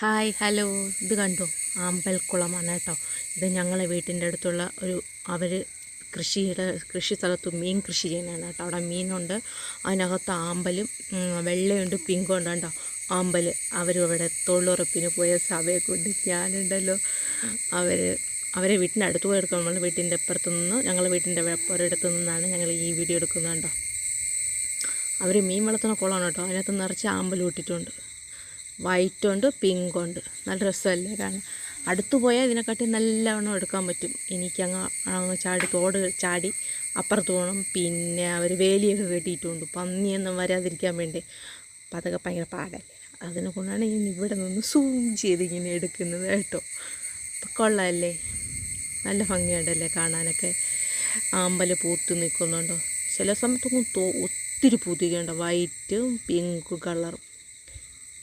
Hi hello ഇത് കണ്ടോ? ആമ്പൽക്കുളമാണ് കേട്ടോ. ഇത് ഞങ്ങളെ വീട്ടിന്റെ അടുത്തുള്ള ഒരു അവർ കൃഷിയുടെ കൃഷി സ്ഥലത്ത് മീൻ കൃഷി ചെയ്യുന്നതാണ് കേട്ടോ. അവിടെ മീനുണ്ട്. അതിനകത്ത് ആമ്പലും വെള്ളയുണ്ട് പിങ്കും ഉണ്ട് കേട്ടോ. ആമ്പൽ അവരും അവിടെ തൊഴിലുറപ്പിന് പോയ സഭയെ കൊണ്ട് ഞാനുണ്ടല്ലോ അവർ അവരെ വീട്ടിന്റെ അടുത്ത് പോയി എടുക്കും നമ്മൾ വീട്ടിന്റെ അപ്പുറത്ത് നിന്ന് ഞങ്ങൾ വീട്ടിന്റെ ഒരിടത്തു നിന്നാണ് ഞങ്ങൾ ഈ വീഡിയോ എടുക്കുന്നത് കേട്ടോ. അവർ മീൻ വളർത്തുന്ന കുളമാണ് കേട്ടോ. അതിനകത്ത് നിറച്ച് ആമ്പൽ ഇട്ടിട്ടുണ്ട്. വൈറ്റ് ഉണ്ട് പിങ്ക് ഉണ്ട് നല്ല രസമല്ലേ കാണാൻ? അടുത്ത് പോയാൽ ഇതിനെക്കാട്ടി നല്ലവണ്ണം എടുക്കാൻ പറ്റും. എനിക്കങ്ങ് അങ്ങ് ചാടി തോട് ചാടി അപ്പുറത്ത് പോകണം. പിന്നെ അവർ വേലിയൊക്കെ കെട്ടിയിട്ടുണ്ട്. പന്നിയൊന്നും വരാതിരിക്കാൻ വേണ്ടി. അപ്പം അതൊക്കെ ഭയങ്കര പാടല്ലേ? അതിനെ കൊണ്ടാണ് ഞാൻ ഇവിടെ നിന്ന് സൂം ചെയ്ത് ഇങ്ങനെ എടുക്കുന്നത് കേട്ടോ. അപ്പം കൊള്ളാമല്ലേ നല്ല ഭംഗിയുണ്ടല്ലേ കാണാനൊക്കെ? ആമ്പൽ പൂത്ത് നിൽക്കുന്നുണ്ടോ? ചില സമയത്തൊന്നും ഒത്തിരി പൂത്തിക്കുന്നുണ്ട് വൈറ്റും പിങ്ക് കളറും.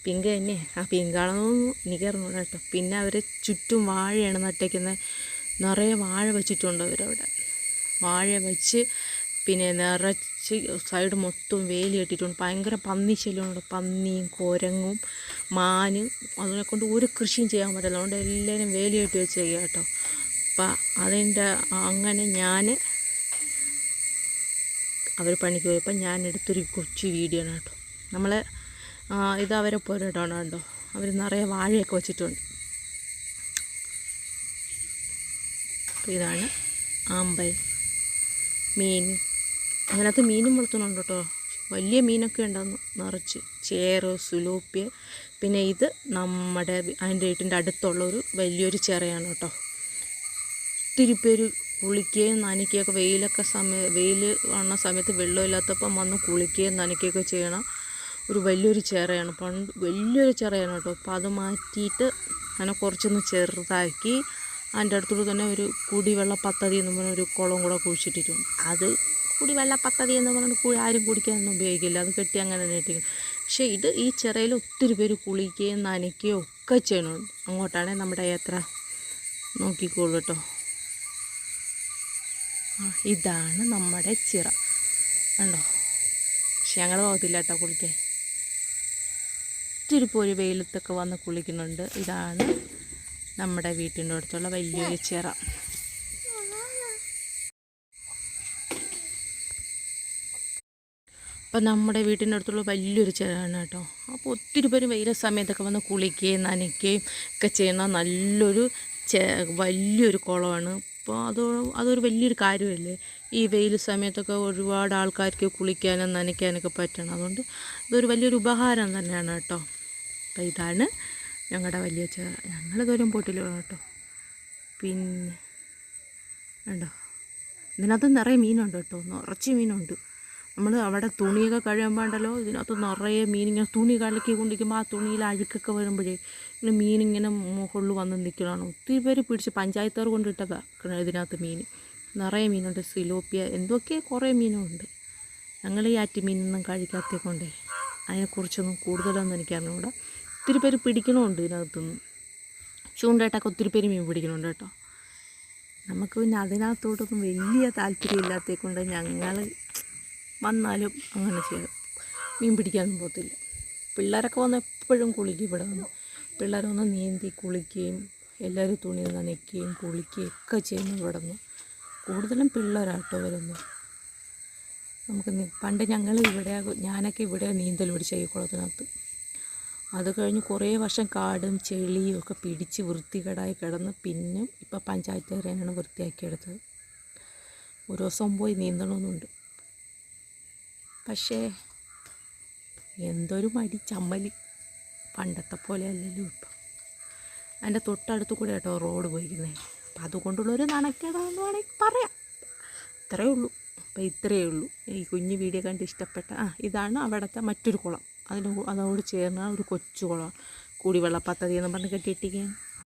പിങ്ക് തന്നെ. ആ പിങ്കാണെന്ന് എനിക്കറിഞ്ഞൂടാ കേട്ടോ. പിന്നെ അവർ ചുറ്റും വാഴയാണ് നട്ടേക്കുന്നത് നിറയെ വാഴ വെച്ചിട്ടുണ്ട് അവരവിടെ. വാഴ വെച്ച് പിന്നെ നിറച്ച് സൈഡ് മൊത്തം വേലി കെട്ടിയിട്ടുണ്ട്. ഭയങ്കര പന്നി ശല്യമുണ്ട്. പന്നിയും കുരങ്ങും മാനും അതിനെ കൊണ്ട് ഒരു കൃഷിയും ചെയ്യാൻ പറ്റില്ല അതുകൊണ്ട് എല്ലാവരും വേലി കെട്ടി വെച്ച് കേട്ടോ. അപ്പം അതിന്റെ അങ്ങനെ ഞാൻ അവർ പണിക്ക് പോയപ്പോൾ ഞാൻ എടുത്തൊരു കൊച്ചു വീഡിയോ ആണ് കേട്ടോ. നമ്മൾ ഇത് അവരെ പോരാട്ടമാണ് കേട്ടോ അവർ നിറയെ വാഴയൊക്കെ വെച്ചിട്ടുണ്ട്. ഇതാണ് ആമ്പൽ മീൻ. അതിനകത്ത് മീനും വളർത്തുന്നുണ്ട് കേട്ടോ. വലിയ മീനൊക്കെ ഉണ്ടാകുന്നു നിറച്ച്. ചേറ് സുലൂപ്യ പിന്നെ ഇത് നമ്മുടെ അതിന്റെ വീട്ടിന്റെ അടുത്തുള്ള ഒരു വലിയൊരു ചിറയാണ് കേട്ടോ. ഒത്തിരി പേര് കുളിക്കുകയും നനയ്ക്കുകയൊക്കെ വെയിലൊക്കെ സമയ വെയിൽ കാണുന്ന സമയത്ത് വെള്ളമില്ലാത്തപ്പം വന്ന് കുളിക്കുകയും നനയ്ക്കുകയൊക്കെ ചെയ്യണം. ഒരു വലിയൊരു ചിറയാണ്. പണ്ട് വലിയൊരു ചിറയാണ് കേട്ടോ. അപ്പോൾ അത് മാറ്റിയിട്ട് അതിനെ കുറച്ചൊന്ന് ചെറുതാക്കി അതിന്റെ അടുത്തൂടെ തന്നെ ഒരു കുടിവെള്ള പദ്ധതി എന്ന് പറഞ്ഞ ഒരു കുളം കൂടെ കുഴിച്ചിട്ടിട്ടുണ്ട്. അത് കുടിവെള്ള പദ്ധതി എന്ന് പറഞ്ഞിട്ട് ആരും കുടിക്കാനൊന്നും ഉപയോഗിക്കില്ല. അത് കെട്ടി അങ്ങനെ തന്നെ ഇട്ടിരിക്കും പക്ഷേ ഇത് ഈ ചിറയിൽ ഒത്തിരി പേര് കുളിക്കുകയും നനയ്ക്കുകയും ഒക്കെ ചെയ്യണുണ്ട് അങ്ങോട്ടാണ് നമ്മുടെ യാത്ര നോക്കിക്കോളൂ കേട്ടോ. ഇതാണ് നമ്മുടെ ചിറ. കണ്ടോ? പക്ഷെ ഞങ്ങൾ പോകത്തില്ല കേട്ടോ കുളിക്കാൻ. ഒത്തിരി പോര് വെയിലത്തൊക്കെ വന്ന് കുളിക്കുന്നുണ്ട്. ഇതാണ് നമ്മുടെ വീട്ടിന്റെ അടുത്തുള്ള വലിയൊരു ചിറ. അപ്പം നമ്മുടെ വീട്ടിന്റെ അടുത്തുള്ള വലിയൊരു ചിറയാണ് കേട്ടോ. അപ്പോൾ ഒത്തിരി പേര് വെയില സമയത്തൊക്കെ വന്ന് കുളിക്കുകയും നനയ്ക്കുകയും ഒക്കെ ചെയ്യുന്ന നല്ലൊരു വലിയൊരു കുളമാണ്. അപ്പോൾ അത് അതൊരു വലിയൊരു കാര്യമല്ലേ? ഈ വെയിൽ സമയത്തൊക്കെ ഒരുപാട് ആൾക്കാർക്ക് കുളിക്കാനും നനയ്ക്കാനൊക്കെ പറ്റണം. അതുകൊണ്ട് ഇതൊരു വലിയൊരു ഉപഹാരം തന്നെയാണ് കേട്ടോ. അപ്പോൾ ഇതാണ് ഞങ്ങളുടെ വലിയ ചിറ ഞങ്ങളിതുവരെയും പോയിട്ടില്ല കേട്ടോ. പിന്നെ വേണ്ടോ ഇതിനകത്ത് നിറയെ മീനുണ്ട് കേട്ടോ നിറച്ച് മീനുണ്ട്. നമ്മൾ അവിടെ തുണിയൊക്കെ കഴിയുമ്പോണ്ടല്ലോ ഇതിനകത്ത് നിറയെ മീൻ ഇങ്ങനെ തുണി കലക്കി കൊണ്ടിരിക്കുമ്പോൾ ആ തുണിയിൽ അഴുക്കൊക്കെ വരുമ്പോഴേ ഇങ്ങനെ മീനിങ്ങനെ മുകളിൽ വന്ന് നിൽക്കണതാണ്. ഒത്തിരി പേര് പിടിച്ച് പഞ്ചായത്തുകാർ കൊണ്ടിട്ടതാണ് ഇതിനകത്ത് മീൻ. നിറയെ മീനുണ്ട് സിലോപ്പിയ എന്തൊക്കെ കുറേ മീനുണ്ട്. ഞങ്ങൾ ഈ ആറ്റി മീനൊന്നും കഴിക്കാത്തേ കൊണ്ടേ അതിനെക്കുറിച്ചൊന്നും കൂടുതലൊന്നും എനിക്കറിഞ്ഞൂടാ. ഒത്തിരി പേര് പിടിക്കണമുണ്ട് ഇതിനകത്തുനിന്ന്. ചൂണ്ടയിട്ടൊക്കെ ഒത്തിരി പേര് മീൻ പിടിക്കണമുണ്ട് കേട്ടോ. നമുക്ക് പിന്നെ അതിനകത്തോട്ടൊന്നും വലിയ താല്പര്യമില്ലാത്തേ കൊണ്ട് ഞങ്ങൾ വന്നാലും അങ്ങനെ ചെയ്യും. മീൻ പിടിക്കാനൊന്നും പോകത്തില്ല. പിള്ളേരൊക്കെ വന്ന് എപ്പോഴും കുളിക്കും ഇവിടെ വന്ന്. പിള്ളേർ വന്ന് നീന്തി കുളിക്കുകയും എല്ലാവരും തുണി നനയ്ക്കുകയും കുളിക്കുകയും ഒക്കെ ചെയ്യുന്നു ഇവിടെ നിന്ന്. കൂടുതലും പിള്ളേരാട്ടോ വരുന്നത്. നമുക്ക് പണ്ട് ഞങ്ങൾ ഇവിടെ ഞാനൊക്കെ ഇവിടെ നീന്തൽ പിടിച്ച ഈ കുളത്തിനകത്ത്. അത് കഴിഞ്ഞ് കുറേ വർഷം കാടും ചെളിയും ഒക്കെ പിടിച്ച് വൃത്തികേടായി കിടന്ന് പിന്നെ ഇപ്പം പഞ്ചായത്തുകാരെയാണ് വൃത്തിയാക്കിയെടുത്തത് ഒരു ദിവസം പോയി നീന്തണമെന്നുണ്ട് പക്ഷേ എന്തൊരു മടി ചമ്മലി. പണ്ടത്തെ പോലെ അല്ലല്ലോ ഇപ്പം. അതിന്റെ തൊട്ടടുത്ത് കൂടെ കേട്ടോ റോഡ് പോയിരിക്കുന്നത് അപ്പം അതുകൊണ്ടുള്ളൊരു നനക്കേടാന്ന് വേണമെങ്കിൽ പറയാം. ഇത്രയേ ഉള്ളൂ. അപ്പം ഇത്രയേ ഉള്ളൂ. ഈ കുഞ്ഞു വീഡിയോ കണ്ട് ഇഷ്ടപ്പെട്ട ആ ഇതാണ് അവിടുത്തെ മറ്റൊരു കുളം. അതിന് അതോട് ചേർന്ന ഒരു കൊച്ചു കുളം കുടിവെള്ള പദ്ധതി എന്ന് പറഞ്ഞ് കെട്ടിയിട്ടിരിക്കുകയാണ്.